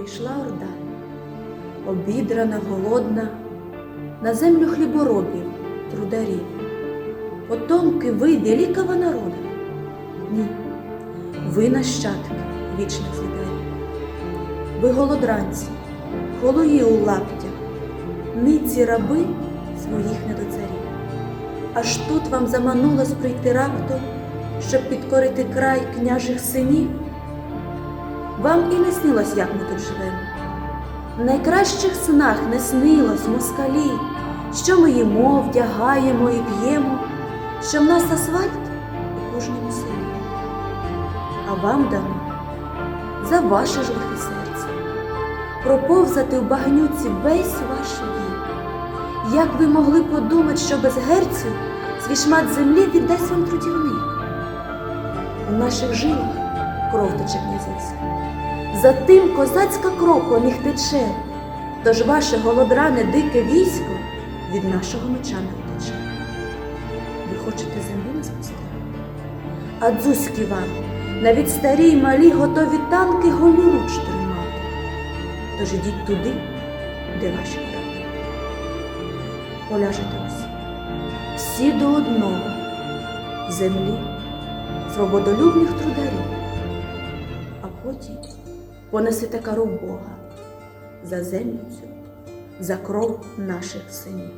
Прийшла орда, обідрана, голодна, на землю хліборобів, трударів. Потомки ви великого народу? Ні, ви нащадки вічних злидарів. Ви голодранці, голої у лаптях, ниці раби своїх недоцарів. Аж тут вам заманулось прийти раптом, щоб підкорити край княжих синів. Вам і не снилось, як ми тут живемо. В найкращих снах не снилось москалі, що ми їмо, вдягаємо і п'ємо, що в нас асфальт у кожному селі. А вам дано за ваше ж лихе серце проповзати в багнюці весь ваш вік. Як ви могли подумати, що без герців свій шмат землі віддасть вам трудівник? У наших жилах кров тече князівська. За тим козацька кров по них тече, тож ваше голодране дике військо від нашого меча не втече. Ви хочете землі не спостерігати? А дзузьки вам, навіть старі й малі готові танки голіруч тримати. Тож ідіть туди, де ваші брати. Поляжете усі, всі до одного, землі, свободолюбних трударів, а потім понесете кару Бога за землю цю, за кров наших синів.